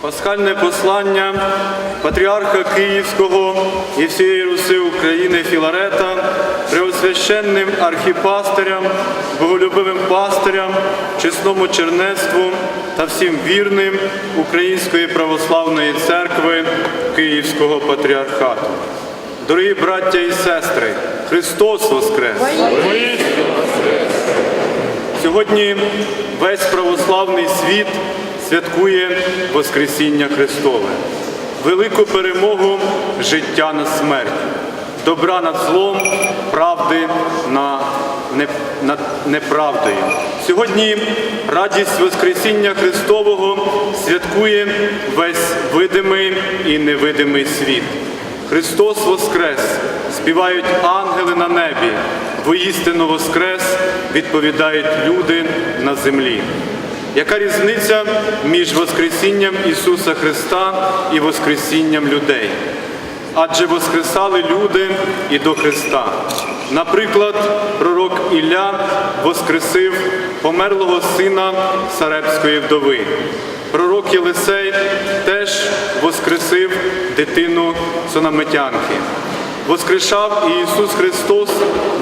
Пасхальне послання патріарха Київського і всієї Руси України Філарета преосвященним архіпастирям, боголюбивим пастирям, чесному чернецтву та всім вірним Української православної церкви Київського патріархату. Дорогі браття і сестри, Христос Воскрес! Сьогодні весь православний світ святкує Воскресіння Христове, велику перемогу життя над смертю, добра над злом, правди на над неправдою. Сьогодні радість Воскресіння Христового святкує весь видимий і невидимий світ. Христос Воскрес! Співають ангели на небі, воістину Воскрес відповідають люди на землі. Яка різниця між Воскресінням Ісуса Христа і Воскресінням людей? Адже воскресали люди і до Христа. Наприклад, пророк Ілля воскресив померлого сина Сарепської вдови. Пророк Єлисей теж воскресив дитину Сонометянки. Воскрешав і Ісус Христос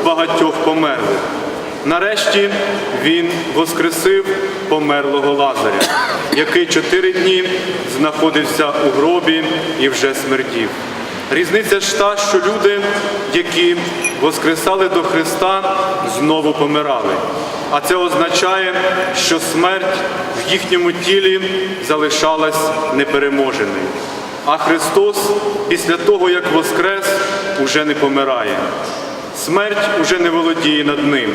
багатьох померлих. Нарешті Він воскресив померлого Лазаря, який чотири дні знаходився у гробі і вже смердів. Різниця ж та, що люди, які воскресали до Христа, знову помирали. А це означає, що смерть в їхньому тілі залишалась непереможеною. А Христос після того, як воскрес, уже не помирає. Смерть уже не володіє над ним.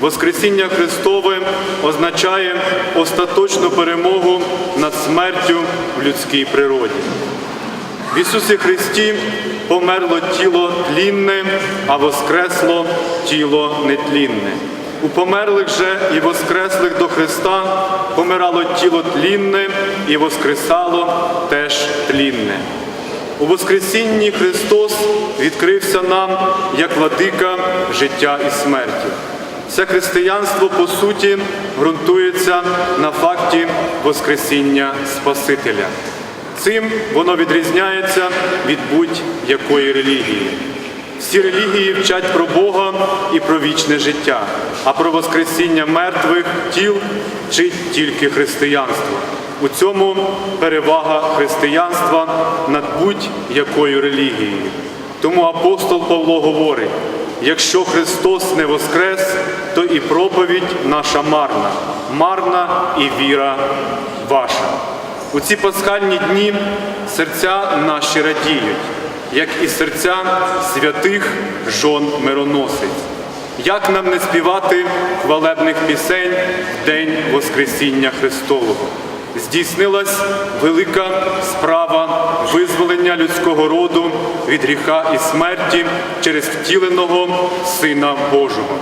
Воскресіння Христове означає остаточну перемогу над смертю в людській природі. В Ісусі Христі померло тіло тлінне, а воскресло тіло нетлінне. У померлих же і воскреслих до Христа помирало тіло тлінне і воскресало теж тлінне. У Воскресінні Христос відкрився нам як владика життя і смерті. Все християнство по суті ґрунтується на факті Воскресіння Спасителя. Цим воно відрізняється від будь-якої релігії. Всі релігії вчать про Бога і про вічне життя, а про Воскресіння мертвих тіл вчить тільки християнство. У цьому перевага християнства над будь-якою релігією. Тому апостол Павло говорить: якщо Христос не воскрес, то і проповідь наша марна, марна і віра ваша. У ці пасхальні дні серця наші радіють, як і серця святих жон мироносиць. Як нам не співати хвалебних пісень в День Воскресіння Христового? Здійснилась велика справа визволення людського роду від гріха і смерті через втіленого Сина Божого.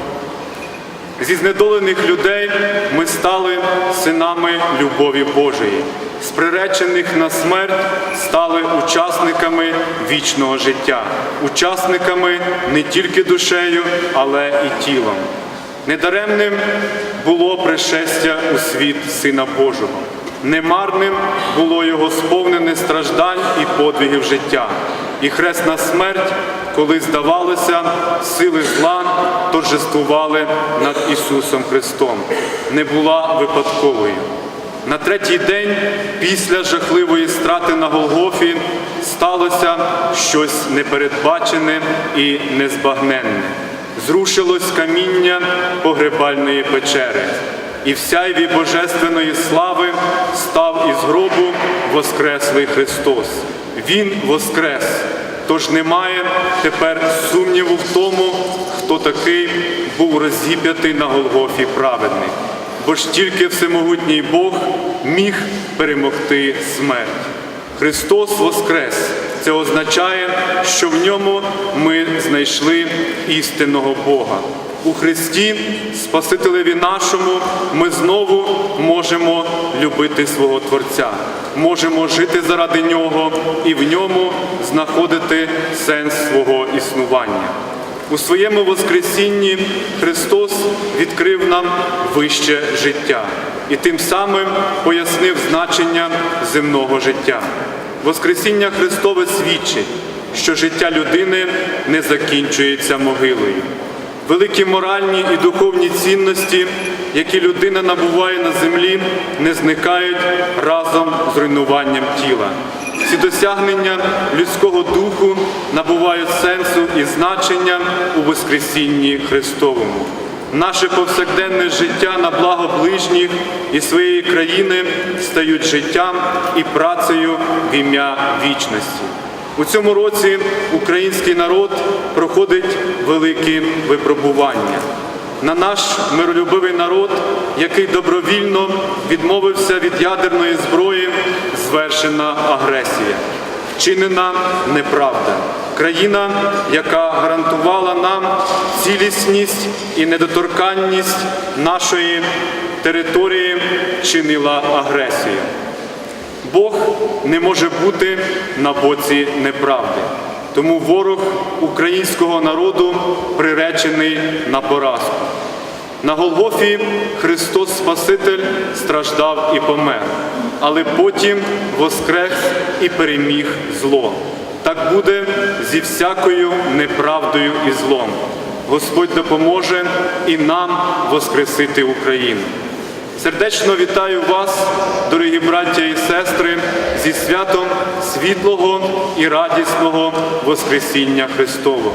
Зі знедолених людей ми стали синами любові Божої, з приречених на смерть стали учасниками вічного життя, учасниками не тільки душею, але і тілом. Недаремним було пришестя у світ Сина Божого. Немарним було його сповнене страждань і подвигів життя, і хресна смерть, коли здавалося, сили зла торжествували над Ісусом Христом, не була випадковою. На третій день після жахливої страти на Голгофі сталося щось непередбачене і незбагненне. Зрушилось каміння погребальної печери і в божественної слави став із гробу Воскреслий Христос. Він воскрес, тож немає тепер сумніву в тому, хто такий був розіп'ятий на Голгофі праведник. Бо ж тільки всемогутній Бог міг перемогти смерть. Христос Воскрес. Це означає, що в ньому ми знайшли істинного Бога. У Христі, Спасителеві нашому, ми знову можемо любити свого Творця, можемо жити заради Нього і в ньому знаходити сенс свого існування. У своєму Воскресінні Христос відкрив нам вище життя. і тим самим пояснив значення земного життя. Воскресіння Христове свідчить, що життя людини не закінчується могилою. Великі моральні і духовні цінності, які людина набуває на землі, не зникають разом з руйнуванням тіла. Ці досягнення людського духу набувають сенсу і значення у Воскресінні Христовому. Наше повсякденне життя на благо ближніх і своєї країни стають життям і працею в ім'я вічності. У цьому році український народ проходить великі випробування. На наш миролюбивий народ, який добровільно відмовився від ядерної зброї, звершена агресія, вчинена неправда. Країна, яка гарантувала нам цілісність і недоторканність нашої території, чинила агресію. Бог не може бути на боці неправди. Тому ворог українського народу приречений на поразку. На Голгофі Христос Спаситель страждав і помер, але потім воскрес і переміг зло. Так буде зі всякою неправдою і злом. Господь допоможе і нам воскресити Україну. Сердечно вітаю вас, дорогі браття і сестри, зі святом світлого і радісного Воскресіння Христового.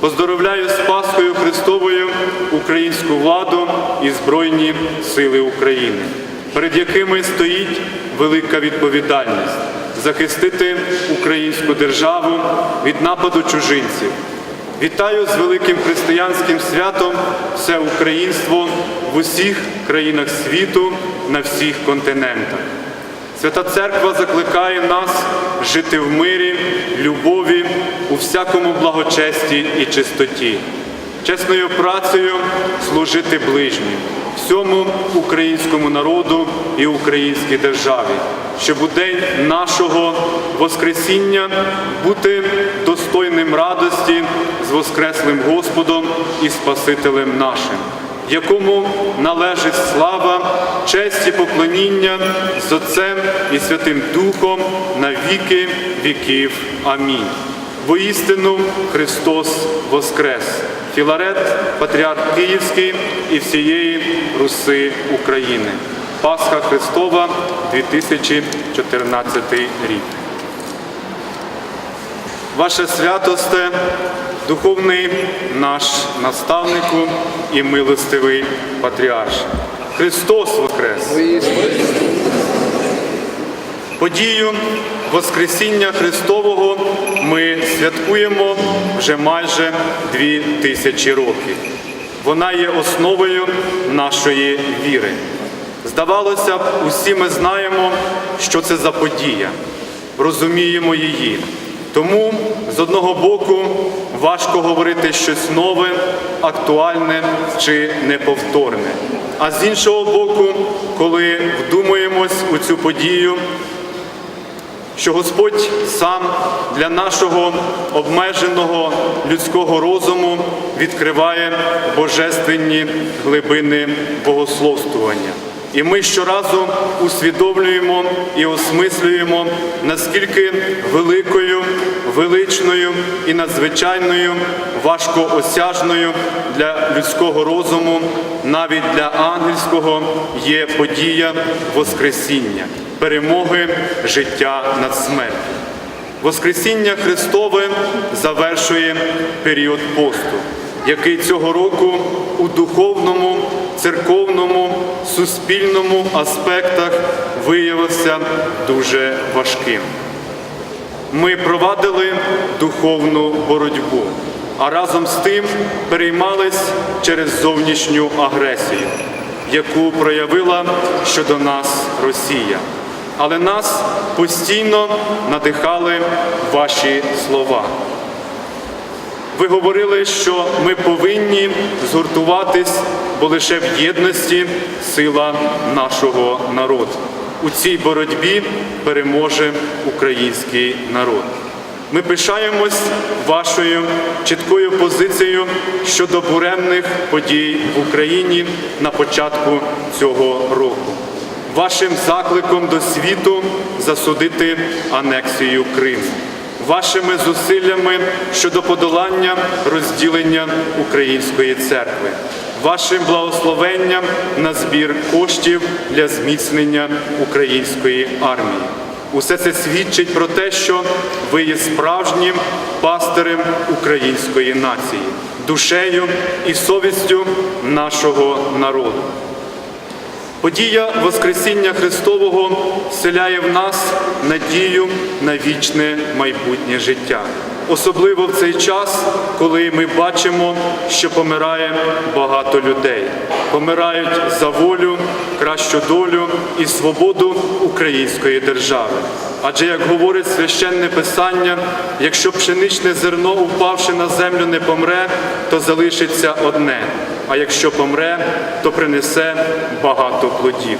Поздоровляю з Пасхою Христовою українську владу і Збройні Сили України, перед якими стоїть велика відповідальність захистити українську державу від нападу чужинців. Вітаю з великим християнським святом все українство в усіх країнах світу на всіх континентах. Свята Церква закликає нас жити в мирі, любові, у всякому благочесті і чистоті, чесною працею служити ближнім, всьому українському народу і українській державі, щоб у день нашого Воскресіння бути достойним радості з Воскреслим Господом і Спасителем нашим якому належить слава, честь і поклоніння з Отцем і Святим Духом на віки віків. Амінь. Воістину Христос Воскрес! Філарет, Патріарх Київський і всієї Руси України. Пасха Христова 2014 рік. Ваше святосте, духовний наш наставнику і милостивий патріарш. Христос Воскрес! Подію Воскресіння Христового ми святкуємо вже майже дві тисячі років. Вона є основою нашої віри. Здавалося б, усі ми знаємо, що це за подія, розуміємо її. Тому з одного боку важко говорити щось нове, актуальне чи неповторне. А з іншого боку, коли вдумуємось у цю подію, що Господь сам для нашого обмеженого людського розуму відкриває божественні глибини богословствування. І ми щоразу усвідомлюємо і осмислюємо, наскільки великою, величною і надзвичайною, важкоосяжною для людського розуму, навіть для ангельського, є подія Воскресіння, перемоги життя над смертю. Воскресіння Христове завершує період посту, який цього року у духовному, церковному, суспільному аспектах виявився дуже важким. Ми провадили духовну боротьбу, а разом з тим переймались через зовнішню агресію, яку проявила щодо нас Росія. Але нас постійно надихали ваші слова. Ви говорили, що ми повинні згуртуватись, бо лише в єдності сила нашого народу. У цій боротьбі переможе український народ. Ми пишаємось вашою чіткою позицією щодо буремних подій в Україні на початку цього року, вашим закликом до світу засудити анексію Криму, вашими зусиллями щодо подолання розділення української церкви, вашим благословенням на збір коштів для зміцнення української армії. Усе це свідчить про те, що ви є справжнім пастирем української нації, душею і совістю нашого народу. Подія Воскресіння Христового вселяє в нас надію на вічне майбутнє життя, особливо в цей час, коли ми бачимо, що помирає багато людей, помирають за волю, кращу долю і свободу української держави. Адже, як говорить священне писання, якщо пшеничне зерно, упавши на землю, не помре, то залишиться одне, а якщо помре, то принесе багато плодів.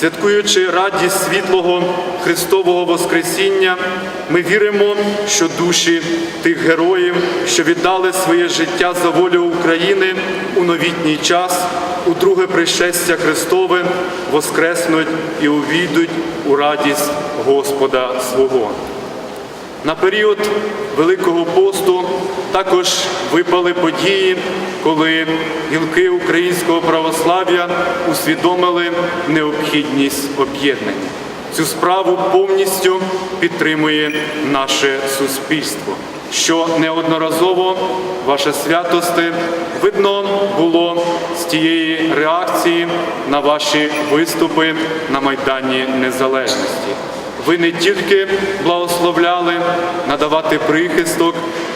Святкуючи радість світлого Христового Воскресіння, ми віримо, що душі тих героїв, що віддали своє життя за волю України у новітній час, у друге пришестя Христове, воскреснуть і увійдуть у радість Господа свого. На період Великого посту також випали події, коли гілки українського православ'я усвідомили необхідність об'єднання. Цю справу повністю підтримує наше суспільство, що неодноразово ваше святости видно було з тієї реакції на ваші виступи на Майдані Незалежності. Ви не тільки благословляли надавати прихисток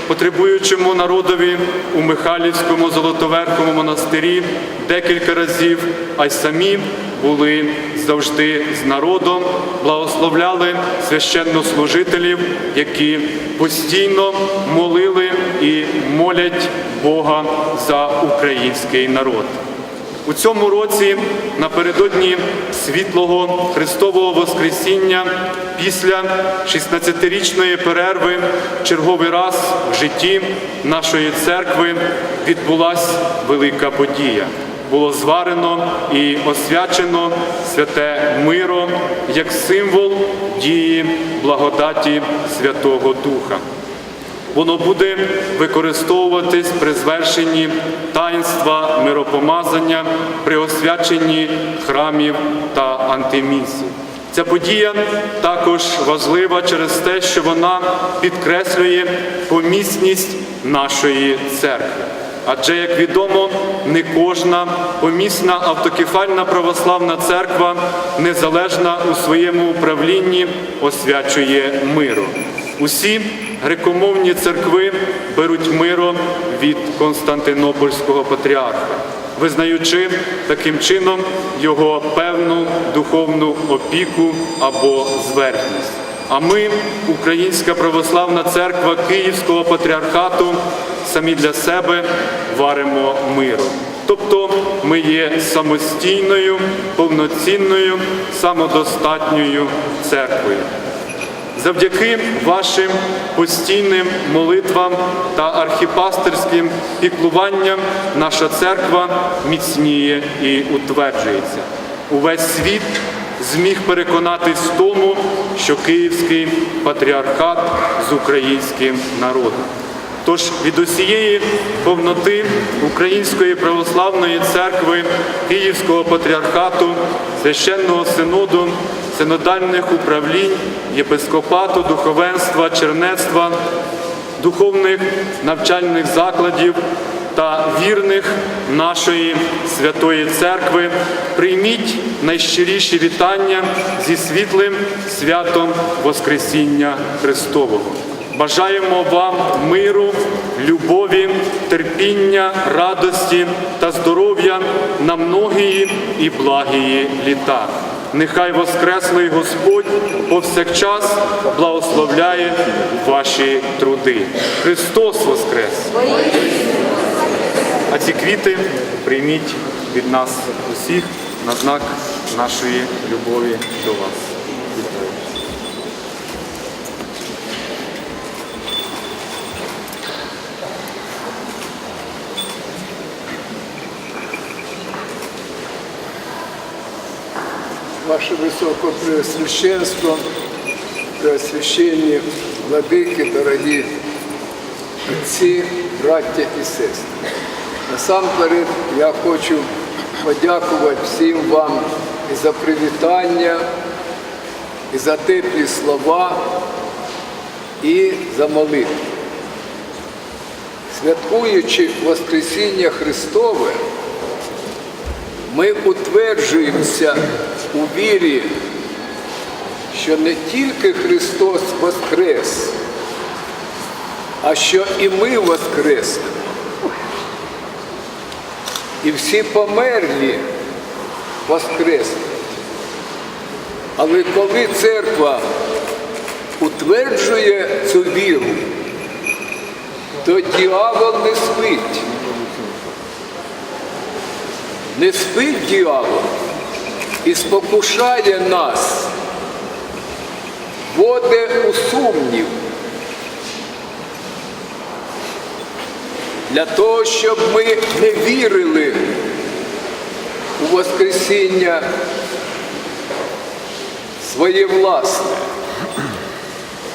потребуючому народові у Михайлівському Золотоверхому монастирі декілька разів, а й самі були завжди з народом, благословляли священнослужителів, які постійно молили і молять Бога за український народ. У цьому році, напередодні світлого Христового Воскресіння, після 16-річної перерви, черговий раз в житті нашої церкви відбулася велика подія. Було зварено і освячено святе миро як символ дії благодаті Святого Духа. Воно буде використовуватись при звершенні таїнства миропомазання, при освяченні храмів та антимісій. Ця подія також важлива через те, що вона підкреслює помісність нашої церкви. Адже, як відомо, не кожна помісна автокефальна православна церква, незалежна у своєму управлінні, освячує миру. Усі грекомовні церкви беруть миро від Константинопольського патріарха, визнаючи таким чином його певну духовну опіку або зверхність. А ми, Українська православна церква Київського патріархату, самі для себе варимо миру. Тобто ми є самостійною, повноцінною, самодостатньою церквою. Завдяки вашим постійним молитвам та архіпастерським піклуванням наша церква міцніє і утверджується. Увесь світ зміг переконатись в тому, що Київський патріархат з українським народом. Тож від усієї повноти Української православної церкви Київського патріархату, священного синоду, синодальних управлінь, єпископату, духовенства, чернецтва, духовних навчальних закладів та вірних нашої святої церкви, прийміть найщиріші вітання зі світлим святом Воскресіння Христового. Бажаємо вам миру, любові, терпіння, радості та здоров'я на многії і благії літа. Нехай Воскреслий Господь повсякчас благословляє ваші труди. Христос Воскрес! А ці квіти прийміть від нас усіх на знак нашої любові до вас. Ваше Високопреосвященство, Преосвященні владики, дорогі отці, браття і сестри. Насамперед я хочу подякувати всім вам і за привітання, і за теплі слова, і за молитву. Святкуючи Воскресіння Христове, ми утверджуємося у вірі, що не тільки Христос Воскрес, а що і ми Воскреснемо. І всі померлі Воскреснуть. Але коли церква утверджує цю віру, то дьявол не спить. Не спить дьявол і спокушає нас, воде у сумнів. Для того, щоб ми не вірили у Воскресіння своє власне.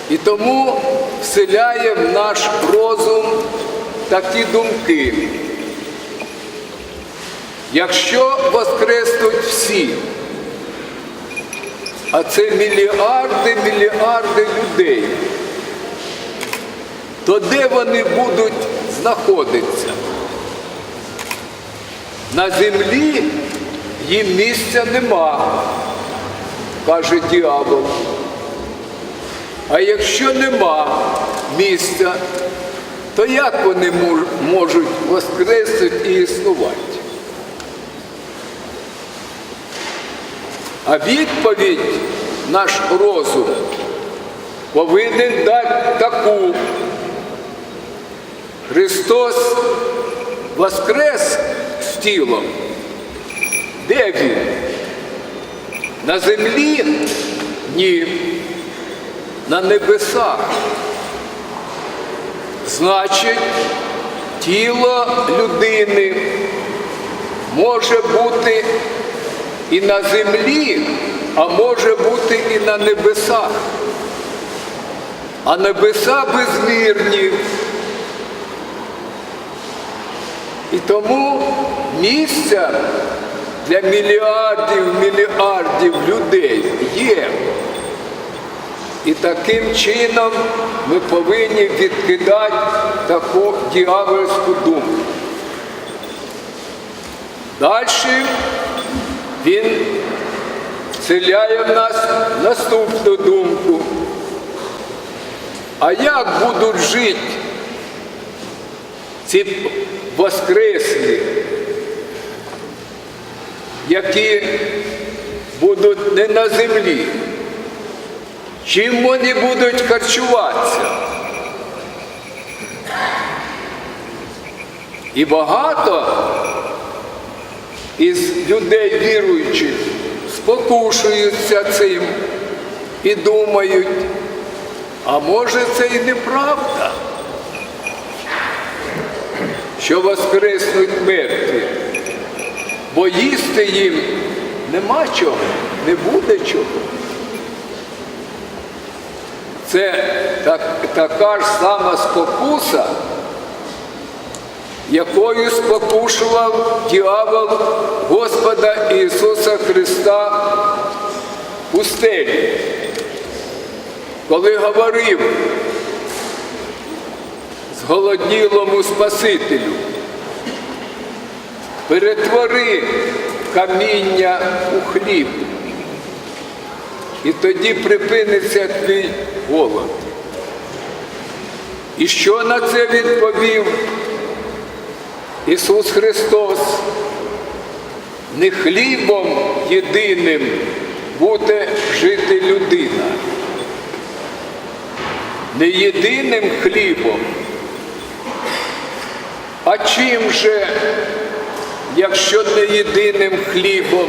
І тому вселяє в наш розум такі думки. Якщо воскреснуть всі, а це мільярди, мільярди людей, то де вони будуть знаходитися? На землі їм місця нема, каже діабол. А якщо нема місця, то як вони можуть воскреснути і існувати? А відповідь наш розум повинен дати таку. Христос воскрес з тілом. Де він? На землі? Ні. На небесах. Значить, тіло людини може бути і на землі, а може бути і на небесах. А небеса безмірні. І тому місця для мільярдів, мільярдів людей є. І таким чином ми повинні відкидати таку діявольську думку. Далі він вселяє в нас наступну думку. А як будуть жити ці воскреслі, які будуть не на землі? Чим вони будуть харчуватися? І багато із людей віруючих спокушуються цим і думають, а може це і неправда, що воскреснуть мертві, бо їсти їм нема чого, не буде чого. Це так, така ж сама спокуса, якою спокушував дьявол Господа Ісуса Христа в пустелі, коли говорив зголоднілому Спасителю, перетвори каміння у хліб, і тоді припиниться твій голод. І що на це відповів Ісус Христос? Не хлібом єдиним буде жити людина. Не єдиним хлібом. А чим же, якщо не єдиним хлібом?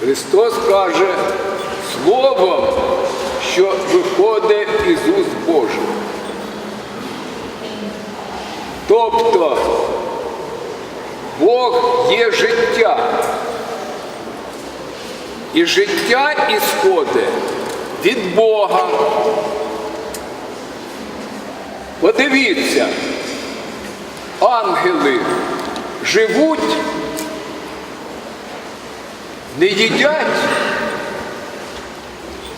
Христос каже словом, що виходить із уст Божих. Тобто Бог є життя. І життя ісходить від Бога. Подивіться, ангели живуть, не їдять,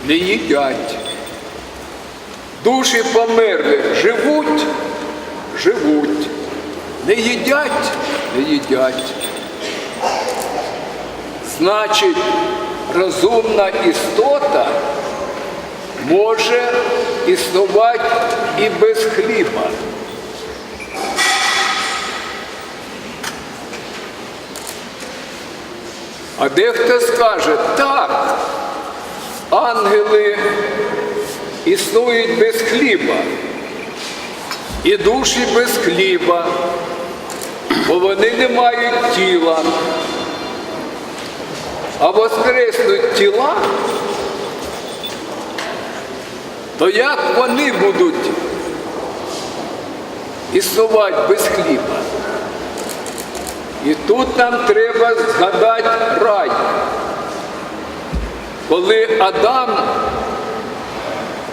не їдять. Душі померлих живуть, живуть. Не їдять, не їдять. Значить, розумна істота може існувати і без хліба. А дехто скаже, так, ангели існують без хліба, і душі без хліба, бо вони не мають тіла. А воскреснуть тіла, то як вони будуть існувати без хліба? І тут нам треба згадати рай. Коли Адам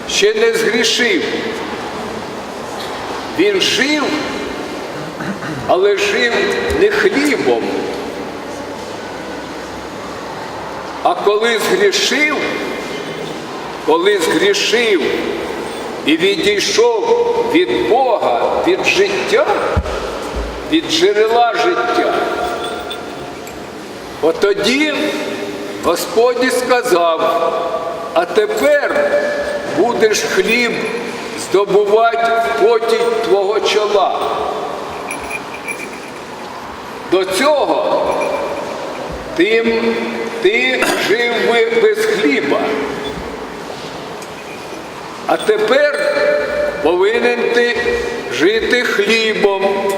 ще не згрішив, він жив, але жив не хлібом. А коли згрішив, коли згрішив і відійшов від Бога, від життя, від джерела життя, от тоді Господь сказав, а тепер будеш хліб здобувати поті твого чола. До цього тим ти жив би без хліба. А тепер повинен ти жити хлібом.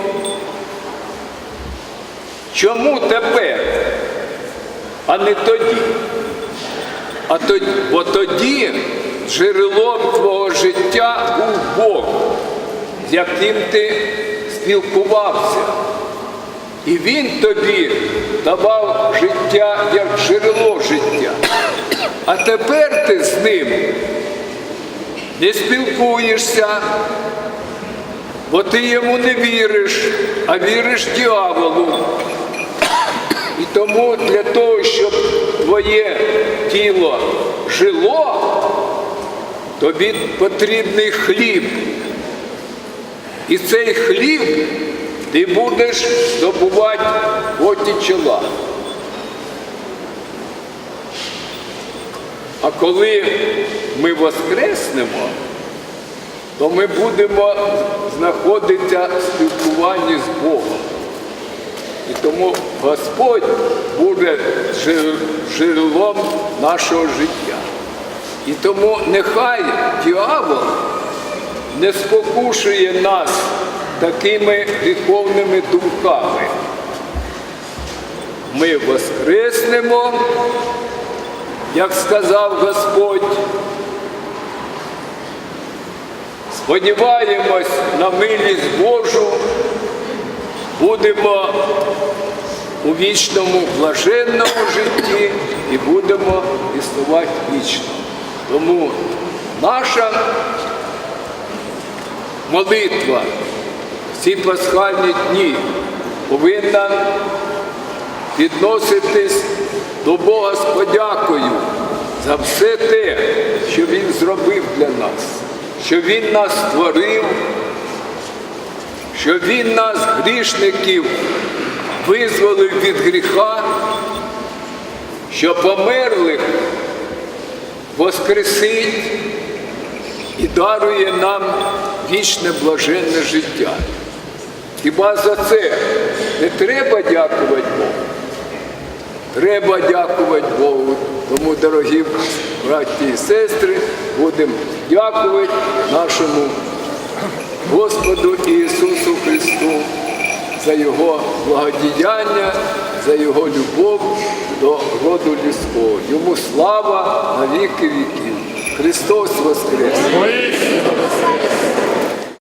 Чому тепер, а не тоді? А тоді, бо тоді джерелом твого життя був Бог, з яким ти спілкувався. І він тобі давав життя як джерело життя. А тепер ти з ним не спілкуєшся, бо ти йому не віриш, а віриш дьяволу. І тому для того, щоб твоє тіло жило, тобі потрібний хліб. І цей хліб ти будеш здобувати поті чола. А коли ми воскреснемо, то ми будемо знаходитися в спілкуванні з Богом. І тому Господь буде джер- джерелом нашого життя. І тому нехай дьявол не спокушує нас такими гріховними думками. Ми воскреснемо, як сказав Господь. Сподіваємось на милість Божу, будемо у вічному блаженному житті і будемо існувати вічно. Тому наша молитва в ці пасхальні дні повинна відноситись до Бога з подякою за все те, що Він зробив для нас, що Він нас створив, що Він нас, грішників, визволив від гріха, що померлих воскресить і дарує нам вічне блаженне життя. Хіба за це не треба дякувати Богу? Треба дякувати Богу. Тому, дорогі браті і сестри, будемо дякувати нашому Господу Ісусу Христу за Його благодіяння, за Його любов до роду людського. Йому слава на віки віків. Христос Воскрес!